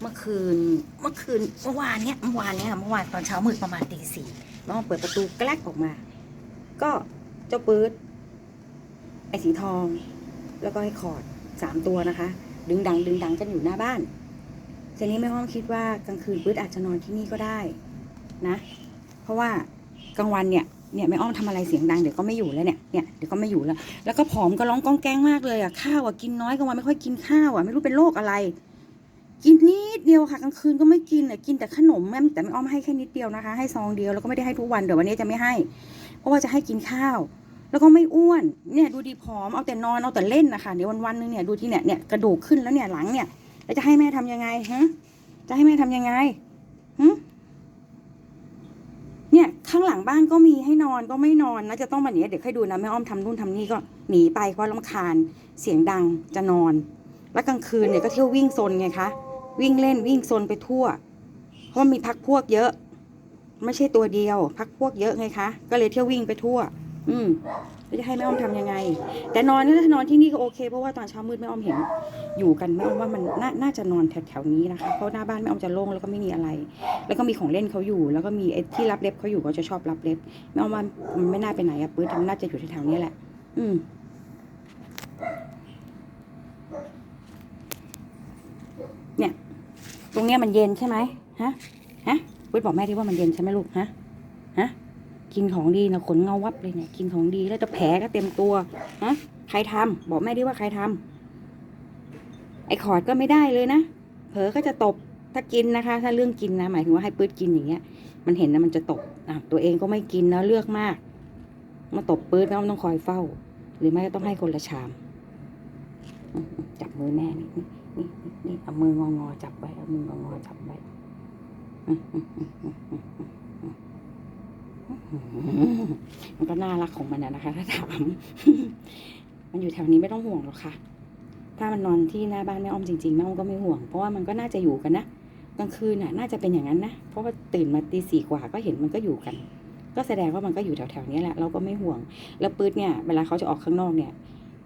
เมื่อคืนเมื่อคืนเมื่อวานเนี้ยเมื่อวานเนี้ยค่ะเมื่อวานตอนเช้ามืดประมาณตีสี่น้องเปิดประตูแกลกออกมา ก็เจ้าปื๊ดไอ้สีทอง แล้วก็ไอ้คอร์ดสามตัวนะคะ ดึงดังดึงดังกันอยู่หน้าบ้านทีนี้แม่ห้องคิดว่ากลางคืนปื๊ดอาจจะนอนที่นี่ก็ได้นะ เพราะว่ากลางวันเนี่ยเนี่ยแม่อ้อมทำอะไรเสียงดังเดี๋ยวก็ไม่อยู่แล้วเนี่ยเนี่ยเดี๋ยวก็ไม่อยู่แล้ว แล้วก็ผอมก็ร้องก้องแกงมากเลยอะข้าวอะกินน้อยกลางวันไม่ค่อยกินข้าวอะไม่รู้เป็นโรคอะไร กินนิดเดียวค่ะกลางคืนก็ไม่กินอะกินแต่ขนมแม่แต่ไม่อ้อมให้แค่นิดเดียวนะคะ ให้ซองเดียวแล้วก็ไม่ได้ให้ทุกวันเดี๋ยววันนี้จะไม่ให้ เพราะว่าจะให้กินข้าว แล้วก็ไม่อ้วนเนี่ยดูดีผอมเอาแต่นอนเอาแต่เล่นนะคะเดี๋ยววันวันๆนึงเนี่ยดูที่เนี่ยเนี่ยกระดูกขึ้นแล้วเนี่ยหลังเนี่ยแล้วจะให้แม่ทำยังไงฮะจะให้แม่ทำยังไงหึเนี่ยข้างหลังบ้านก็มีให้นอนก็ไม่นอนนะจะต้องมาเนี่ยเดี๋ยวค่อยดูนะแม่อ้อมทำนู่นทำนี่ก็หนีไปเพราะรำคาญเสียงดังจะนอน แล้วกลางคืนเนี่ยก็เที่ยววิ่งโซนไงคะ วิ่งเล่นวิ่งโซนไปทั่ว เพราะมีพักพวกเยอะ ไม่ใช่ตัวเดียว พักพวกเยอะไงคะ ก็เลยเที่ยววิ่งไปทั่ว อืมแล้วจะให้แม่อ้อมทำยังไง แต่นอนถ้านอนที่นี่ก็โอเค เพราะว่าตอนเช้ามืดแม่อ้อมเห็น อยู่กันแม่อ้อมว่ามันนน่าจะนอนแถวๆนี้นะคะ เพราะหน้าบ้านแม่อ้อมจะโล่งแล้วก็ไม่มีอะไร แล้วก็มีของเล่นเขาอยู่ แล้วก็มีไอ้ที่รับเล็บเขาอยู่เขาจะชอบรับเล็บแม่อ้อมว่ามันไม่น่าไปไหนอะปื้ดมันน่าจะอยู่แถวๆนี้แหละ อืม เนี่ย ต รงเนี้ยมันเย็นใช่ไหมฮะฮะปื้ดบอกแม่ที่ว่ามันเย็นใช่ไหมลูกฮะฮะกินของดีนะขนเงาวับเลยเนี่ยกินของดีแล้วจะแผลก็เต็มตัวฮะใครทำบอกแม่ดิว่าใครทำไอ้ขอดก็ไม่ได้เลยนะเผลอก็จะตบถ้ากินนะคะ ถ้าเรื่องกินนะหมายถึงว่าให้ปื๊ดกินอย่างเงี้ย มันเห็นนะมันจะตบอะตัวเองก็ไม่กินนะเลือกมากมาตบปื๊ดแล้วต้องคอยเฝ้า หรือไม่ก็ต้องให้คนละชามอืมจับมือแม่นี่ นี่นี่เอามืององอจับไว้เอามืององอจับไว้มันก็น่ารักของมันนะคะ ถ้าถาม มันอยู่แถวนี้ไม่ต้องห่วงหรอกค่ะ ถ้ามันนอนที่หน้าบ้านแม่อ้อมจริงๆแม่อ้อมก็ไม่ห่วง เพราะว่ามันก็น่าจะอยู่กันนะกลางคืนน่ะ น่าจะเป็นอย่างนั้นนะ เพราะว่าตื่นมาตีสี่กว่าก็เห็นมันก็อยู่กัน ก็แสดงว่ามันก็อยู่แถวๆนี้แหละ เราก็ไม่ห่วง แล้วปื๊ดเนี่ย เวลาเขาจะออกข้างนอกเนี่ย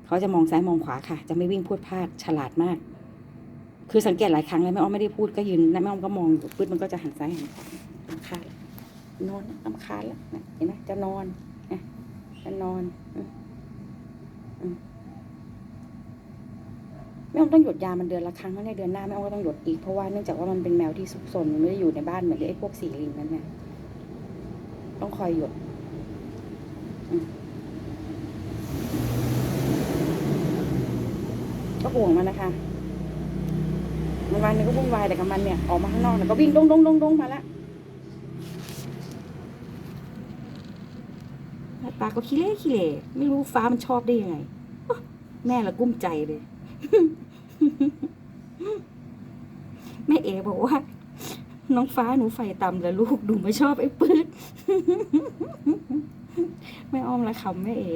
เขาจะมองซ้ายมองขวาค่ะ จะไม่วิ่งพูดพลาด ฉลาดมาก คือสังเกตหลายครั้งแล้วแม่อ้อมไม่ได้พูดก็ยืนแล้วแม่อ้อมก็มองอยู่ปื๊ดมันก็จะหันซ้ายหันขวาลำคาญนอนลำคาญแล้วเห็นไหมจะนอนนะจะนอนแม่อ้อมต้องหยดยามันเดือนละครั้งแล้วในเดือนหน้าแม่อ้อมก็ต้องหยดอีกเพราะว่าเนื่องจากว่ามันเป็นแมวที่ซุกซนมันไม่ได้อยู่ในบ้านเหมือนไอ้พวกสีลิงนั่นเนี่ยต้องคอยหยดก็ห่วงมันนะคะ มันวันหนึงก็วุ่นวายแต่กับมันเนี่ยออกมาข้างนอกเนี่ยก็วิ่งดงดงดงดงมาละแล้วปลาก็ขี้เล่ขี้เล่ไม่รู้ฟ้ามันชอบได้ยังไง แม่ละกุ้มใจเลย แม่เอบอกว่า น้องฟ้าหนูไฟต่ำแล้วลูกดูไม่ชอบไอ้ปื๊ดแม่อ้อมละคำแม่เอ